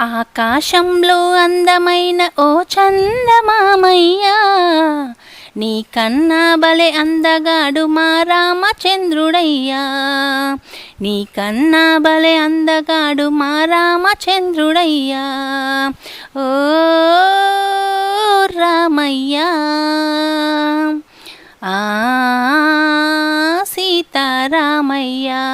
ఆకాశంలో అందమైన ఓ చందమామయ్యా. నీ కన్నా బలే అందగాడు మా రామచంద్రుడయ్యా. నీ కన్నా బలే అందగాడు మా రామచంద్రుడయ్యా. ఓ రామయ్యా. ఆ సీతారామయ్యా.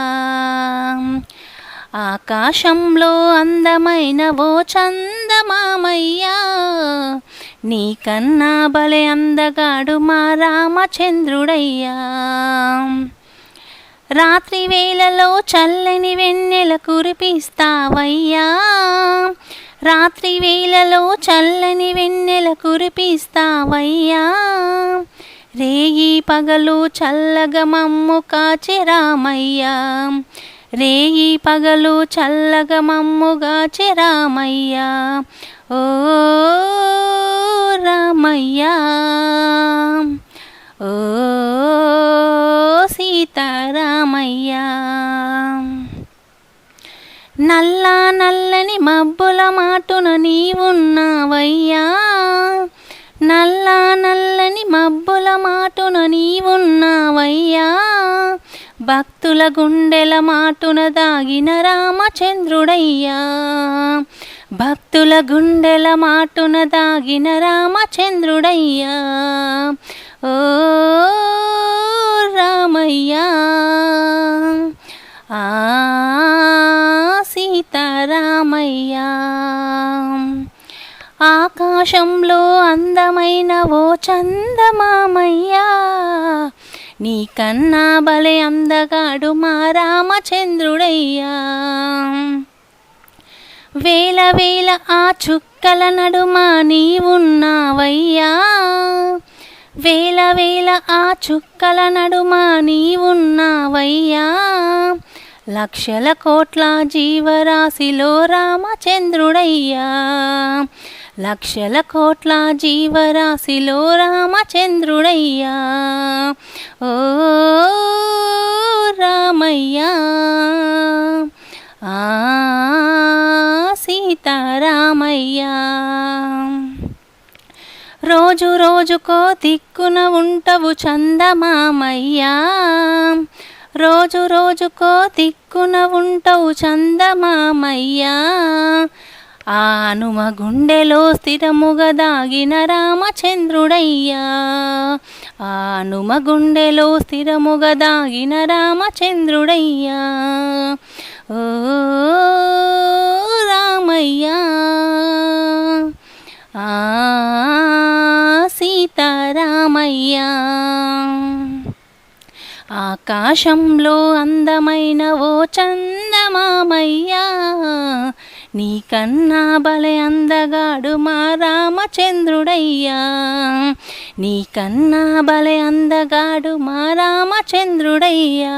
ఆకాశంలో అందమైన ఓ చందమామయ్యా నీకన్నా బలే అందగాడు మా రామచంద్రుడయ్యా. రాత్రి వేళలో చల్లని వెన్నెల కురిపిస్తావయ్యా. రాత్రి వేళలో చల్లని వెన్నెల కురిపిస్తావయ్యా. రేయి పగలు చల్లగ మమ్ము కాచి రామయ్యా. రేయి పగలు చల్లగా మమ్ముగా రామయ్యా. ఓ రామయ్యా. ఓ సీతారామయ్యా. నల్ల నల్లని మబ్బుల మాటున నీవున్నావయ్యా. నల్ల నల్లని మబ్బుల మాటున నీవున్నావయ్యా. భక్తుల గుండెల మాటున దాగిన రామచంద్రుడయ్యా. భక్తుల గుండెల మాటున దాగిన రామచంద్రుడయ్యా. ఓ రామయ్యా. ఆ సీతారామయ్యా. ఆకాశంలో అందమైన ఓ చందమామయ్యా. నీ కన్నా బలే అందగాడు మా రామచంద్రుడయ్యా. వేల వేల ఆ చుక్కల నడుమ నీవున్నావయ్యా. వేల వేల ఆ చుక్కల నడుమ నీవున్నావయ్యా. లక్షల కోట్ల జీవరాశిలో రామచంద్రుడయ్యా. లక్షల కోట్ల జీవరాశిలో రామచంద్రుడయ్యా. ఓ రామయ్యా ఆ సీతారామయ్యా. రోజు రోజుకో దిక్కున ఉంటవు చందమామయ్యా. రోజు రోజుకో దిక్కున ఉంటవు చందమామయ్యా. ఆ హనుమ గుండెలో స్థిరముగా దాగిన రామచంద్రుడయ్యా. ఆ హనుమ గుండెలో స్థిరముగా దాగిన రామచంద్రుడయ్యా. ఓ రామయ్యా. ఆ సీతారామయ్యా. ఆకాశంలో అందమైన ఓ చందమామయ్యా. నీకన్నా కన్నా అందగాడు మా రామచంద్రుడయ్యా. నీకన్నా కన్నా అందగాడు మా రామచంద్రుడయ్యా.